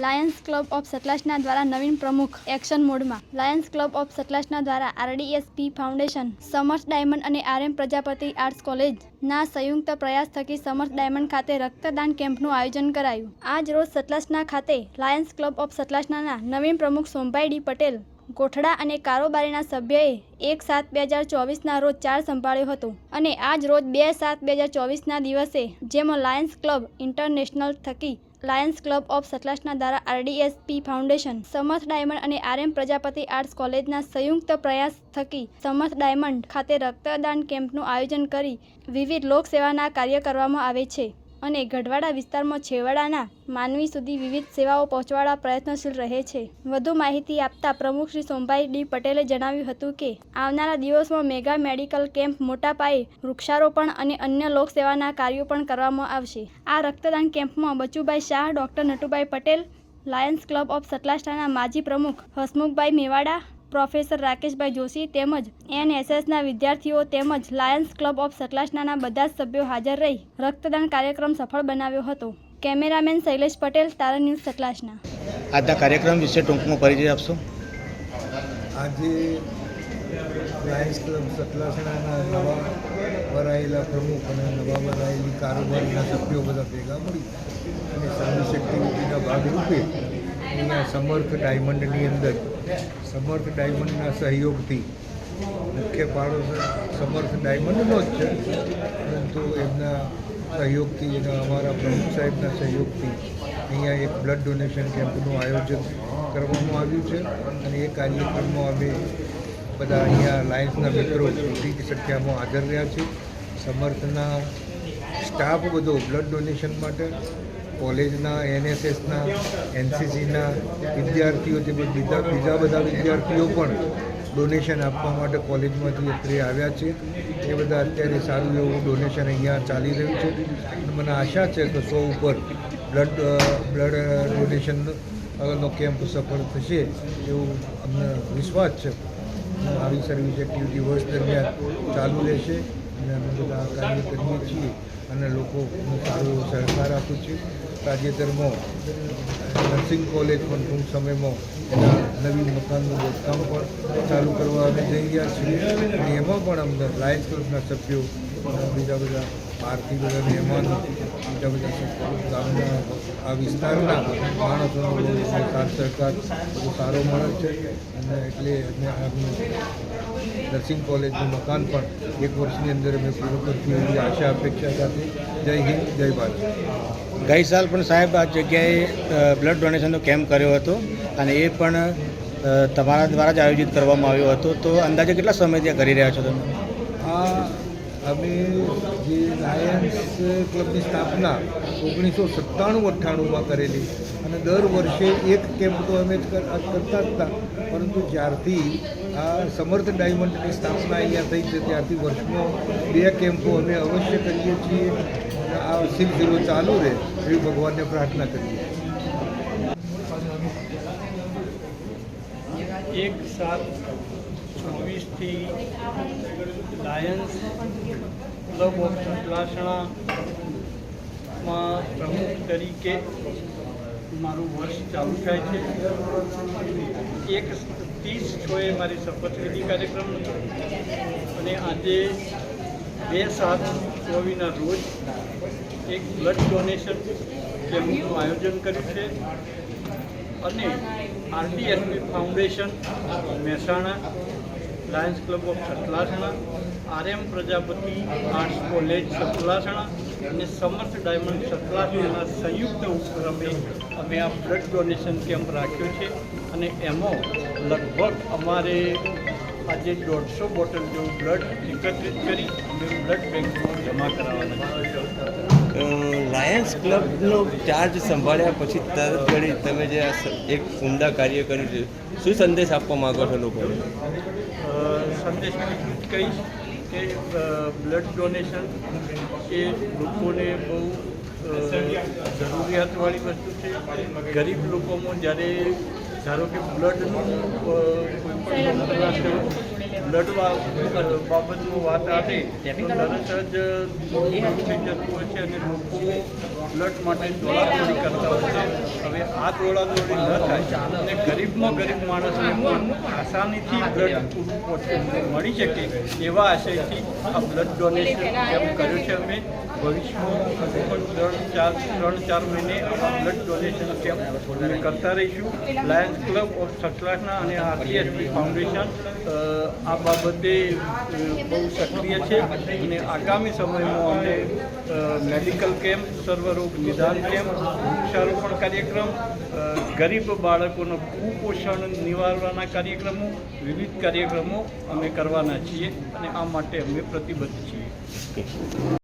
Lions club of સતલાસના દ્વારા નવીન પ્રમુખ action મોડમાં. લાયન્સ ક્લબ ઓફ સતલાસના દ્વારા આરડીએસપી ફાઉન્ડેશન, સમર્થ ડાયમંડ અને આરએમ પ્રજાપતિ આર્ટ્સ કોલેજના સંયુક્ત પ્રયાસ થકી સમર્થ ડાયમંડ ખાતે રક્તદાન કેમ્પનું આયોજન કરાયું. આજ રોજ સતલાસના ખાતે લાયન્સ ક્લબ ઓફ સતલાસના નવીન પ્રમુખ સોમભાઈ ડી પટેલ, ગોઠડા અને કારોબારીના સભ્યએ એક સાત બે હજાર ચોવીસના રોજ ચાર સંભાળ્યો હતો અને આજ રોજ બે સાત બે હજાર ચોવીસના દિવસે જેમાં લાયન્સ ક્લબ ઇન્ટરનેશનલ થકી લાયન્સ ક્લબ ઓફ સતલાસના દ્વારા આરડીએસપી ફાઉન્ડેશન, સમર્થ ડાયમંડ અને આરએમ પ્રજાપતિ આર્ટ્સ કોલેજના સંયુક્ત પ્રયાસ થકી સમર્થ ડાયમંડ ખાતે રક્તદાન કેમ્પનું આયોજન કરી વિવિધ લોકસેવાના કાર્ય કરવામાં આવે છે. અને ગઢવાડા વિસ્તારમાં છેવાડાના માનવી સુધી વિવિધ સેવાઓ પહોંચવાડા પ્રયત્નશીલ રહે છે. વધુ માહિતી આપતા પ્રમુખ શ્રી સોમભાઈ ડી પટેલે જણાવ્યું હતું કે, આવનારા દિવસમાં મેગા મેડિકલ કેમ્પ મોટા પાયે વૃક્ષારોપણ અને અન્ય લોકસેવાના કાર્યો પણ કરવામાં આવશે. આ રક્તદાન કેમ્પમાં Bachubhai Shah, doctor Natubhai Patel, Lions Club of સતલાસ્ટાના માજી પ્રમુખ હસમુખભાઈ મેવાડા પ્રોફેસર રાકેશભાઈ જોશી તેમજ એનએસએસના વિદ્યાર્થીઓ તેમજ લાયન્સ ક્લબ ઓફ સતલાસનાના બધા જ સભ્યો હાજર રહી રક્તદાન કાર્યક્રમ સફળ બનાવ્યો હતો. કેમેરામેન શૈલેષ પટેલ તારા ન્યૂઝ સતલાસના આજના કાર્યક્રમ વિશે ટૂંકમાં પરિચય આપશો? આજે લાયન્સ ક્લબ સતલાસણાના નવા વરાયેલા પ્રમુખ અને નવા વરાયેલી કારોબારીના સભ્યો બધા ભેગા મળી અને સર્વિસ એક્ટિવિટીના ભાગરૂપે અહીંયા સમર્થ ડાયમંડની અંદર સમર્થ ડાયમંડના સહયોગથી. મુખ્ય ફાળો સમર્થ ડાયમંડનો જ છે. પરંતુ એમના સહયોગથી, એના અમારા પ્રમુખ સાહેબના સહયોગથી અહીંયા એક બ્લડ ડોનેશન કેમ્પનું આયોજન કરવામાં આવ્યું છે. અને એ કાર્યક્રમમાં અમે બધા અહીંયા લાયન્સના મિત્રો મોટી સંખ્યામાં હાજર રહ્યા છે સમર્થના સ્ટાફ બધો બ્લડ ડોનેશન માટે કોલેજના, એનએસએસના, એનસીસીના વિદ્યાર્થીઓ તેમજ બીજા બીજા બધા વિદ્યાર્થીઓ પણ ડોનેશન આપવા માટે કોલેજમાંથી અત્રે આવ્યા છે. એ બધા અત્યારે સારું એવું ડોનેશન અહીંયા ચાલી રહ્યું છે. મને આશા છે કે સો ઉપર બ્લડ બ્લડ ડોનેશનનો કેમ્પ સફળ થશે એવું અમને વિશ્વાસ છે. આવી સર્વિસ એક્ટિવિટી વર્ષ દરમિયાન ચાલુ રહેશે. અને અમે બધા કાર્ય કરીએ છીએ. અને લોકો સારો એવો સહકાર આપું છું. તાજેતરમાં નર્સિંગ કોલેજ પણ ટૂંક સમયમાં એના નવીન મકાનનું બાંધકામ પણ ચાલુ કરવા અમે જઈ રહ્યા છીએ. અને એમાં પણ અમને લાયન્સ ગ્રુપના સભ્યો અને બીજા બધા બહારથી બધા મહેમાનો બીજા બધા ગામના આ વિસ્તારના માણસોનો બહુ સાથ બહુ બધો સારો મળે છે. અને એટલે અમે આપણું નર્સિંગ કોલેજનું મકાન પણ એક વર્ષની અંદર અમે પૂરું કરશું એવી આશા અપેક્ષા સાથે. જય હિન્દ જય ભારત. ગઈ સાલ પણ સાહેબ આ જગ્યાએ બ્લડ ડોનેશનનો કેમ્પ કર્યો હતો અને એ પણ તમારા દ્વારા જ આયોજિત કરવામાં આવ્યો હતો. તો અંદાજે કેટલા સમય ત્યાં કરી રહ્યા છો તમે? આ અમે જે લાયન્સ ક્લબની સ્થાપના ઓગણીસો સત્તાણું અઠ્ઠાણુંમાં કરેલી અને દર વર્ષે એક કેમ્પ તો અમે કરતા હતા. પરંતુ જ્યારથી આ સમર્થ ડાયમંડની સ્થાપના અહીંયા થઈ છે, ત્યારથી વર્ષમાં બે કેમ્પો અમે અવશ્ય કરીએ છીએ. આ સિલસિલો ચાલુ રહે એવી ભગવાનને પ્રાર્થના કરીએ એક સાત ચોવીસથી લાયન્સ ક્લબ ઓફ સતલાસણામાં પ્રમુખ તરીકે મારું વર્ષ ચાલુ થાય છે. એક ત્રીસ છોએ મારી શપથવિધિ કાર્યક્રમ અને આજે બે સાત ચોવીના રોજ એક બ્લડ ડોનેશન કેમ્પનું આયોજન કર્યું છે. અને RDSP Foundation Mehsana Lions Club of Satlasana RM Prajapati Arts College Satlasana અને સમર્થ ડાયમંડ સતલાસણાના સંયુક્ત ઉપક્રમે અમે આ બ્લડ ડોનેશન કેમ્પ રાખ્યો છે અને એમાં લગભગ અમારે આજે દોઢસો બોટલ જેવું બ્લડ એકત્રિત કરી અમે બ્લડ બેંકમાં જમા કરાવવાના છે. લાયન્સ ક્લબનો ચાર્જ સંભાળ્યા પછી તરત ઘડી તમે જે આ એક ઉમદા કાર્ય કર્યું છે શું સંદેશ આપવા માંગો છો લોકોને? જ કહીશ કે બ્લડ ડોનેશન એ લોકોને બહુ જરૂરિયાતવાળી વસ્તુ છે. ગરીબ લોકોમાં જ્યારે ધારો કે બ્લડનું કોઈ પણ બ્લડ બાબતનું વાત આવે તો તરત જ થઈ જતું હોય છે અને લોકો બ્લડ માટે દોડાદોડી કરતા હોય છે. હવે આ દોડાદોડી ન થાય અને ગરીબમાં ગરીબ માણસને પણ આસાનીથી બ્લડ પૂરું મળી શકે એવા આશયથી આ બ્લડ ડોનેશન એમ કર્યું છે અમે? ભવિષ્યમાં પણ ત્રણ ચાર ત્રણ ચાર મહિને આ બ્લડ ડોનેશન કેમ્પ કરતા રહીશું. લાયન્સ ક્લબ ઓફ સટલાસના અને આરસીએસપી ફાઉન્ડેશન આ બાબતે બહુ સક્રિય છે અને આગામી સમયમાં અમે મેડિકલ કેમ્પ સર્વરોગ નિદાન કેમ્પ વૃક્ષારોપણ કાર્યક્રમ ગરીબ બાળકોનો કુપોષણ નિવારવાના કાર્યક્રમો, વિવિધ કાર્યક્રમો અમે કરવાના છીએ અને આ માટે અમે પ્રતિબદ્ધ છીએ.